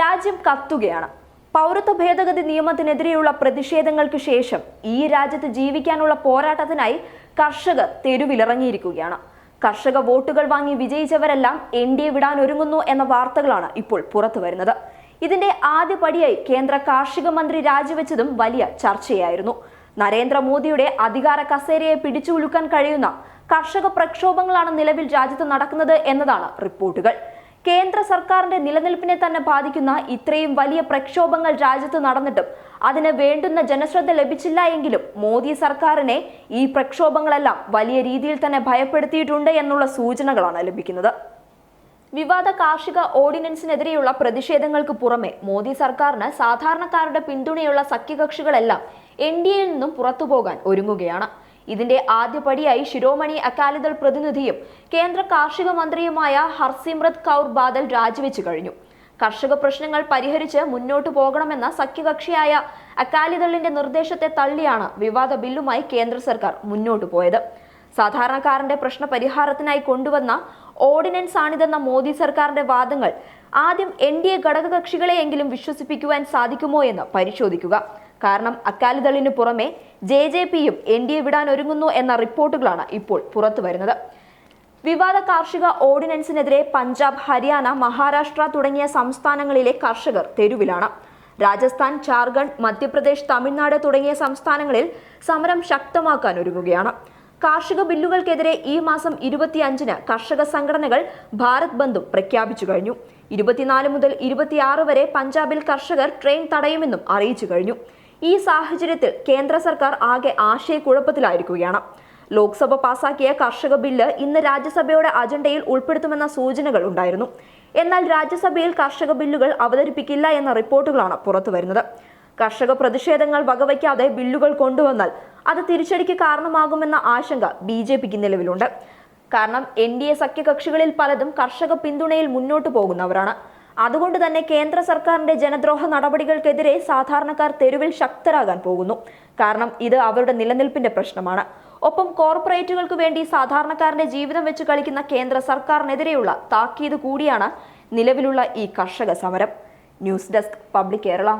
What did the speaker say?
രാജ്യം കത്തുകയാണ്. പൗരത്വ ഭേദഗതി നിയമത്തിനെതിരെയുള്ള പ്രതിഷേധങ്ങൾക്ക് ശേഷം ഈ രാജ്യത്ത് ജീവിക്കാനുള്ള പോരാട്ടത്തിനായി കർഷകർ തെരുവിലിറങ്ങിയിരിക്കുകയാണ്. കർഷക വോട്ടുകൾ വാങ്ങി വിജയിച്ചവരെല്ലാം എൻ ഡി എ വിടാൻ ഒരുങ്ങുന്നു എന്ന വാർത്തകളാണ് ഇപ്പോൾ പുറത്തു വരുന്നത്. ഇതിന്റെ ആദ്യ പടിയായി കേന്ദ്ര കാർഷിക മന്ത്രി രാജിവെച്ചതും വലിയ ചർച്ചയായിരുന്നു. നരേന്ദ്രമോദിയുടെ അധികാര കസേരയെ പിടിച്ചുലുക്കാൻ കഴിയുന്ന കർഷക പ്രക്ഷോഭങ്ങളാണ് നിലവിൽ രാജ്യത്ത് നടക്കുന്നത് എന്നതാണ് റിപ്പോർട്ടുകൾ. കേന്ദ്ര സർക്കാരിന്റെ നിലനിൽപ്പിനെ തന്നെ ബാധിക്കുന്ന ഇത്രയും വലിയ പ്രക്ഷോഭങ്ങൾ രാജ്യത്ത് നടന്നിട്ടും അതിന് വേണ്ടുന്ന ജനശ്രദ്ധ ലഭിച്ചില്ല എങ്കിലും മോദി സർക്കാരിനെ ഈ പ്രക്ഷോഭങ്ങളെല്ലാം വലിയ രീതിയിൽ തന്നെ ഭയപ്പെടുത്തിയിട്ടുണ്ട് എന്നുള്ള സൂചനകളാണ് ലഭിക്കുന്നത്. വിവാദ കാർഷിക ഓർഡിനൻസിനെതിരെയുള്ള പ്രതിഷേധങ്ങൾക്ക് പുറമെ മോദി സർക്കാരിന് സാധാരണക്കാരുടെ പിന്തുണയുള്ള സഖ്യകക്ഷികളെല്ലാം എൻ ഡി എയിൽ നിന്നും പുറത്തുപോകാൻ ഒരുങ്ങുകയാണ്. ഇതിന്റെ ആദ്യപടിയായി ശിരോമണി അകാലിദൾ പ്രതിനിധിയും കേന്ദ്ര കാർഷിക മന്ത്രിയുമായ ഹർസിമ്രത് കൗർ ബാദൽ രാജിവെച്ചു കഴിഞ്ഞു. കർഷക പ്രശ്നങ്ങൾ പരിഹരിച്ച് മുന്നോട്ടു പോകണമെന്ന സഖ്യകക്ഷിയായ അകാലിദളിന്റെ നിർദ്ദേശത്തെ തള്ളിയാണ് വിവാദ ബില്ലുമായി കേന്ദ്ര സർക്കാർ മുന്നോട്ടു പോയത്. സാധാരണക്കാരന്റെ പ്രശ്ന പരിഹാരത്തിനായി കൊണ്ടുവന്ന ഓർഡിനൻസ് ആണിതെന്ന മോദി സർക്കാരിന്റെ വാദങ്ങൾ ആദ്യം എൻ ഡി എ ഘടകകക്ഷികളെയെങ്കിലും വിശ്വസിപ്പിക്കുവാൻ സാധിക്കുമോ എന്ന് പരിശോധിക്കുക. കാരണം അക്കാലിദളിന് പുറമെ ജെ ജെ പിയും എൻ ഡി എ വിടാൻ ഒരുങ്ങുന്നു എന്ന റിപ്പോർട്ടുകളാണ് ഇപ്പോൾ പുറത്തു വരുന്നത് വിവാദ കാർഷിക ഓർഡിനൻസിനെതിരെ പഞ്ചാബ് ഹരിയാന മഹാരാഷ്ട്ര തുടങ്ങിയ സംസ്ഥാനങ്ങളിലെ കർഷകർ തെരുവിലാണ്. രാജസ്ഥാൻ ജാർഖണ്ഡ് മധ്യപ്രദേശ് തമിഴ്നാട് തുടങ്ങിയ സംസ്ഥാനങ്ങളിൽ സമരം ശക്തമാക്കാൻ ഒരുങ്ങുകയാണ് കാർഷിക ബില്ലുകൾക്കെതിരെ ഈ മാസം ഇരുപത്തിയഞ്ചിന് കർഷക സംഘടനകൾ ഭാരത് ബന്ധും പ്രഖ്യാപിച്ചു കഴിഞ്ഞു. ഇരുപത്തിനാല് മുതൽ ഇരുപത്തിയാറ് വരെ പഞ്ചാബിൽ കർഷകർ ട്രെയിൻ തടയുമെന്നും അറിയിച്ചു കഴിഞ്ഞു. ഈ സാഹചര്യത്തിൽ കേന്ദ്ര സർക്കാർ ആകെ ആശയക്കുഴപ്പത്തിലായിരിക്കുകയാണ്. ലോക്സഭ പാസാക്കിയ കർഷക ബില്ല് ഇന്ന് രാജ്യസഭയുടെ അജണ്ടയിൽ ഉൾപ്പെടുത്തുമെന്ന സൂചനകൾ ഉണ്ടായിരുന്നു. എന്നാൽ രാജ്യസഭയിൽ കർഷക ബില്ലുകൾ അവതരിപ്പിക്കില്ല എന്ന റിപ്പോർട്ടുകളാണ് പുറത്തുവരുന്നത് കർഷക പ്രതിഷേധങ്ങൾ വകവയ്ക്കാതെ ബില്ലുകൾ കൊണ്ടുവന്നാൽ അത് തിരിച്ചടിക്ക് കാരണമാകുമെന്ന ആശങ്ക ബി ജെ പിക്ക് നിലവിലുണ്ട്. കാരണം എൻ ഡി എ സഖ്യകക്ഷികളിൽ പലതും കർഷക പിന്തുണയിൽ മുന്നോട്ടു പോകുന്നവരാണ്. അതുകൊണ്ട് തന്നെ കേന്ദ്ര സർക്കാരിന്റെ ജനദ്രോഹ നടപടികൾക്കെതിരെ സാധാരണക്കാർ തെരുവിൽ ശക്തരാകാൻ പോകുന്നു. കാരണം ഇത് അവരുടെ നിലനിൽപ്പിന്റെ പ്രശ്നമാണ്. ഒപ്പം കോർപ്പറേറ്റുകൾക്ക് വേണ്ടി സാധാരണക്കാരന്റെ ജീവിതം വെച്ച് കളിക്കുന്ന കേന്ദ്ര സർക്കാരിനെതിരെയുള്ള താക്കീത് കൂടിയാണ് നിലവിലുള്ള ഈ കർഷക സമരം. News desk public Kerala.